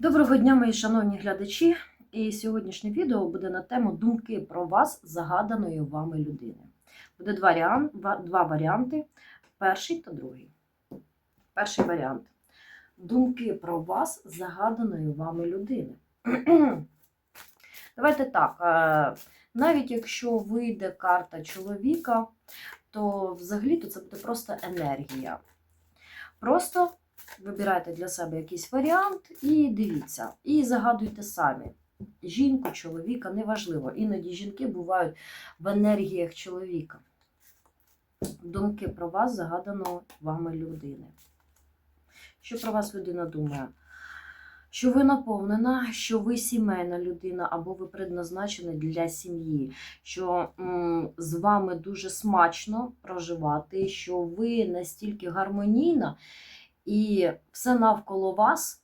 Доброго дня, мої шановні глядачі! І сьогоднішнє відео буде на тему думки про вас загаданої вами людини. Буде два, варіан- два варіанти: перший та другий. Перший варіант. Думки про вас загаданої вами людини. Давайте так. е, Навіть якщо вийде карта чоловіка, то взагалі то це буде просто енергія. Просто вибирайте для себе якийсь варіант і дивіться. І загадуйте самі. Жінку, чоловіка, неважливо. Іноді жінки бувають в енергіях чоловіка. Думки про вас загадано вами людини. Що про вас людина думає? Що ви наповнена, що ви сімейна людина, або ви предназначені для сім'ї, що м, з вами дуже смачно проживати, що ви настільки гармонійна, і все навколо вас,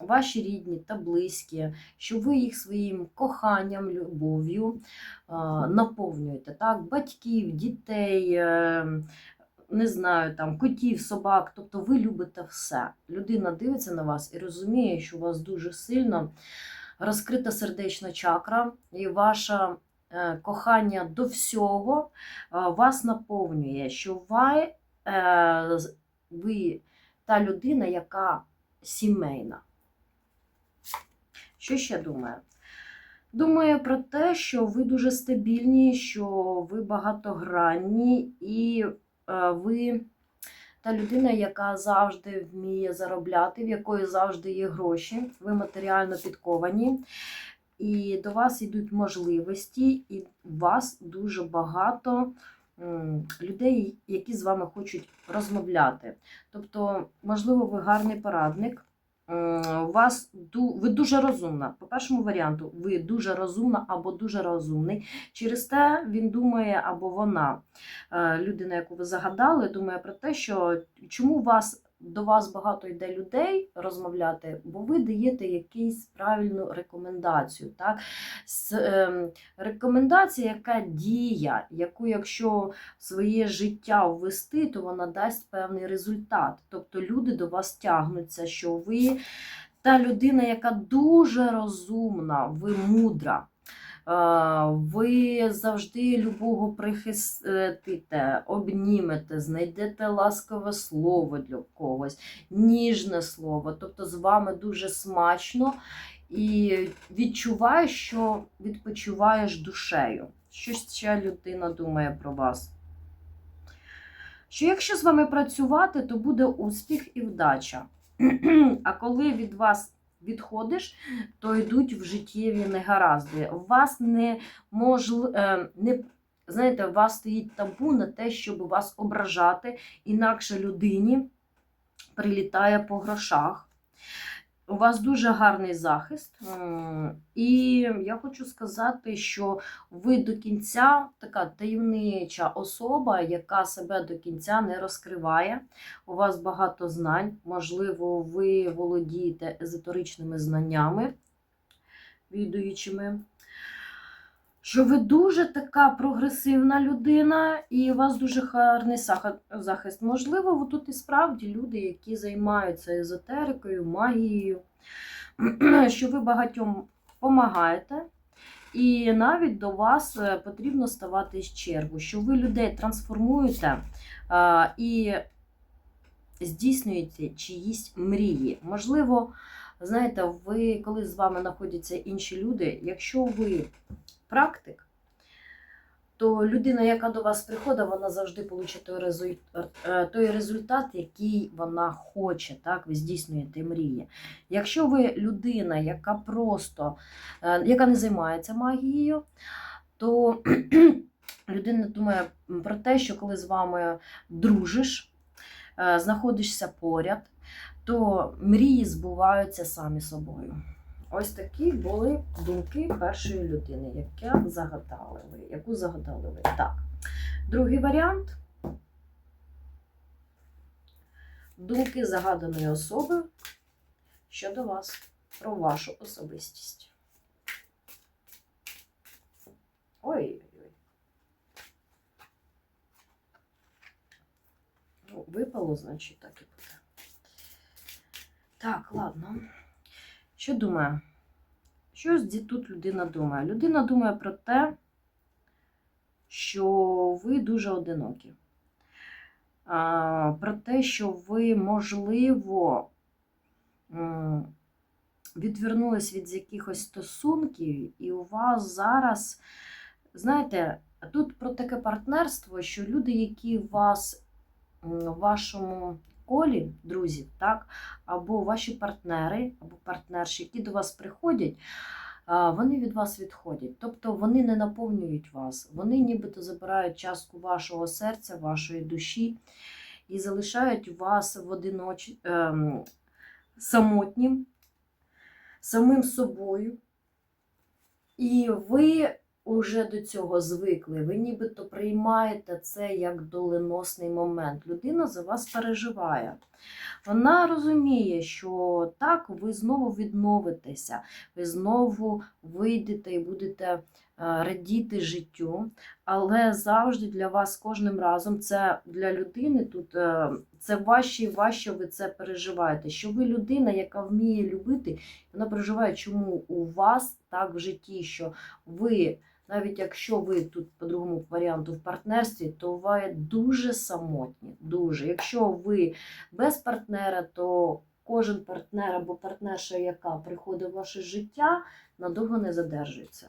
ваші рідні та близькі, що ви їх своїм коханням, любов'ю наповнюєте. Так? Батьків, дітей, е, не знаю, там, котів, собак. Тобто ви любите все. Людина дивиться на вас і розуміє, що у вас дуже сильно розкрита сердечна чакра, і ваше е, кохання до всього вас наповнює, що ви, е, ви та людина, яка сімейна. Що ще думаю? Думаю про те, що ви дуже стабільні, що ви багатогранні, і е, ви та людина, яка завжди вміє заробляти, в якої завжди є гроші, ви матеріально підковані, і до вас йдуть можливості, і вас дуже багато людей, які з вами хочуть розмовляти. Тобто, можливо, ви гарний порадник. У вас ви дуже розумна. По першому варіанту, ви дуже розумна або дуже розумний. Через те він думає, або вона, е, людина, яку ви загадали, думає про те, що чому вас до вас багато йде людей розмовляти, бо ви даєте якусь правильну рекомендацію. Так? С, ем, рекомендація, яка дія, яку, якщо своє життя ввести, то вона дасть певний результат. Тобто люди до вас тягнуться, що ви та людина, яка дуже розумна, ви мудра. Ви завжди любого прихистите, обнімете, знайдете ласкове слово для когось, ніжне слово. Тобто з вами дуже смачно і відчуваєш, що відпочиваєш душею. Що ще людина думає про вас? Що якщо з вами працювати, то буде успіх і вдача. А коли від вас відходиш, то йдуть в життєві негаразди. У вас не можл... е, не знаєте, у вас стоїть табу на те, щоб вас ображати, інакше людині прилітає по грошах. У вас дуже гарний захист, і я хочу сказати, що ви до кінця така таємнича особа, яка себе до кінця не розкриває. У вас багато знань, можливо, ви володієте езотеричними знаннями, відуючими. Що ви дуже така прогресивна людина, і у вас дуже гарний захист. Можливо, тут і справді люди, які займаються езотерикою, магією, що ви багатьом допомагаєте. І навіть до вас е, потрібно ставати з чергу, що ви людей трансформуєте і здійснюєте чиїсь мрії. Можливо, знаєте, ви, коли з вами знаходяться інші люди, якщо ви практик, то людина, яка до вас приходить, вона завжди получить той результат, той результат, який вона хоче. Так? Ви здійснюєте мрії. Якщо ви людина, яка просто е, яка не займається магією, то людина думає про те, що коли з вами дружиш, е, знаходишся поряд, то мрії збуваються самі собою. Ось такі були думки першої людини, яка загадали ви, яку загадали ви. Так. Другий варіант. Думки загаданої особи щодо вас, про вашу особистість. Ой-ой-ой. Ну, випало, значить, так і буде. Так, ладно. Що думає? Що тут людина думає? Людина думає про те, що ви дуже одинокі. Про те, що ви, можливо, відвернулись від якихось стосунків, і у вас зараз, знаєте, тут про таке партнерство, що люди, які вас в вашому колі, друзів, так, або ваші партнери, або партнерші, які до вас приходять, вони від вас відходять. Тобто вони не наповнюють вас, вони нібито забирають частку вашого серця, вашої душі і залишають вас в одиноч... ем, самотнім, самим собою. І ви вже до цього звикли. Ви нібито приймаєте це як доленосний момент. Людина за вас переживає. Вона розуміє, що так, ви знову відновитеся, ви знову вийдете і будете е, радіти життю, але завжди для вас кожним разом це для людини тут е, це важче і важче ви це переживаєте. Що ви людина, яка вміє любити, вона переживає, чому у вас так в житті, що ви. Навіть якщо ви тут по другому варіанту в партнерстві, то ви дуже самотні. Дуже. Якщо ви без партнера, то кожен партнер або партнерша, яка приходить в ваше життя, надовго не задержується.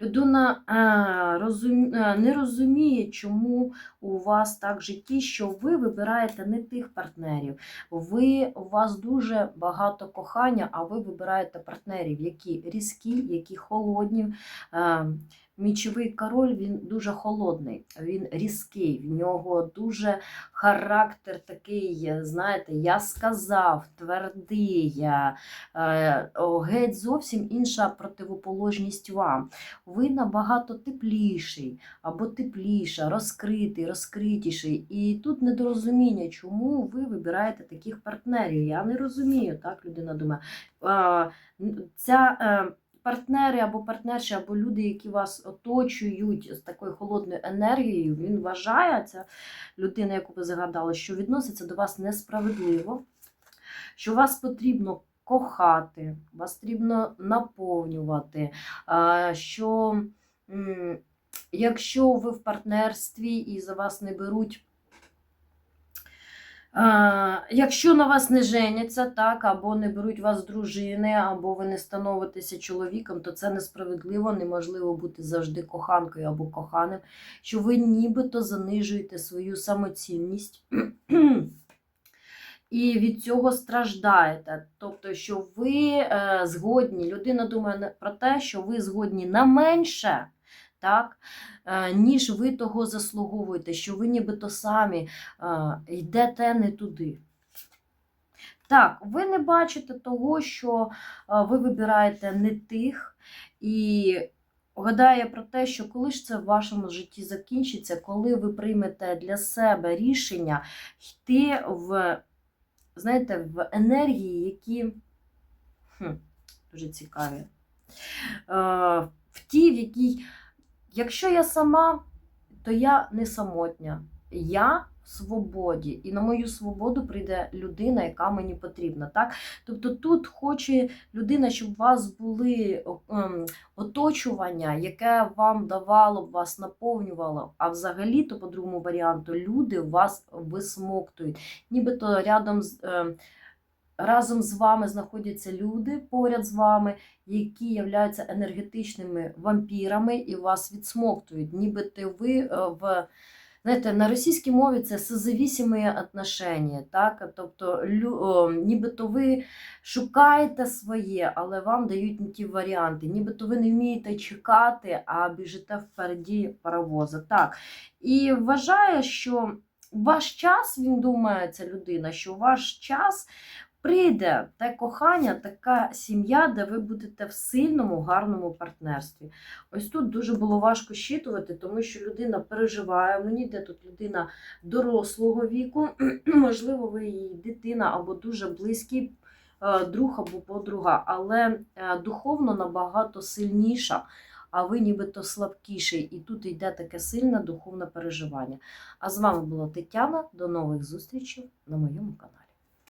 Людина е, розум, е, не розуміє, чому у вас так в житті, що ви вибираєте не тих партнерів. Ви, у вас дуже багато кохання, а ви вибираєте партнерів, які різкі, які холодні. Мічовий король він дуже холодний, він різкий, в нього дуже характер такий, знаєте, я сказав, твердий, е, геть зовсім інша противоположність вам. Ви набагато тепліший або тепліша, розкритий, розкритіший. І тут недорозуміння, чому ви вибираєте таких партнерів. Я не розумію, так людина думає. Е, Ця е, партнери або партнерші, або люди, які вас оточують з такою холодною енергією, він вважає, ця людина, яку ви згадали, що відноситься до вас несправедливо, що вас потрібно кохати, вас потрібно наповнювати, що якщо ви в партнерстві і за вас не беруть. Якщо на вас не женяться, так, або не беруть вас дружини, або ви не становитеся чоловіком, то це несправедливо, неможливо бути завжди коханкою або коханим, що ви нібито занижуєте свою самоцінність. І від цього страждаєте. Тобто, що ви е, згодні, людина думає про те, що ви згодні на менше, так, е, ніж ви того заслуговуєте, що ви нібито самі е, йдете не туди. Так, ви не бачите того, що е, ви вибираєте не тих, і гадає про те, що коли ж це в вашому житті закінчиться, коли ви приймете для себе рішення йти в, знаєте, в енергії, які хм, дуже цікаві. В тій, в якій, якщо я сама, то я не самотня. Я в свободі, і на мою свободу прийде людина, яка мені потрібна. Так? Тобто тут хоче людина, щоб у вас були ем, оточування, яке вам давало б вас наповнювало. А взагалі, то по другому варіанту, люди вас висмоктують. Нібито рядом з. Разом з вами знаходяться люди поряд з вами, які являються енергетичними вампірами і вас відсмоктують. Нібито ви е, в знаєте, на російській мові це созавісімі отношення, так? Тобто, лю, о, нібито ви шукаєте своє, але вам дають не ті варіанти. Нібито ви не вмієте чекати, а біжите впереді паровоза. Так. І вважає, що ваш час, він думає, ця людина, що ваш час прийде те кохання, така сім'я, де ви будете в сильному, гарному партнерстві. Ось тут дуже було важко щитувати, тому що людина переживає. Мені йде тут людина дорослого віку, можливо, ви її дитина або дуже близький е, друг або подруга, але е, духовно набагато сильніша. А ви нібито слабкіший, і тут йде таке сильне духовне переживання. А з вами була Тетяна. До нових зустрічей на моєму каналі.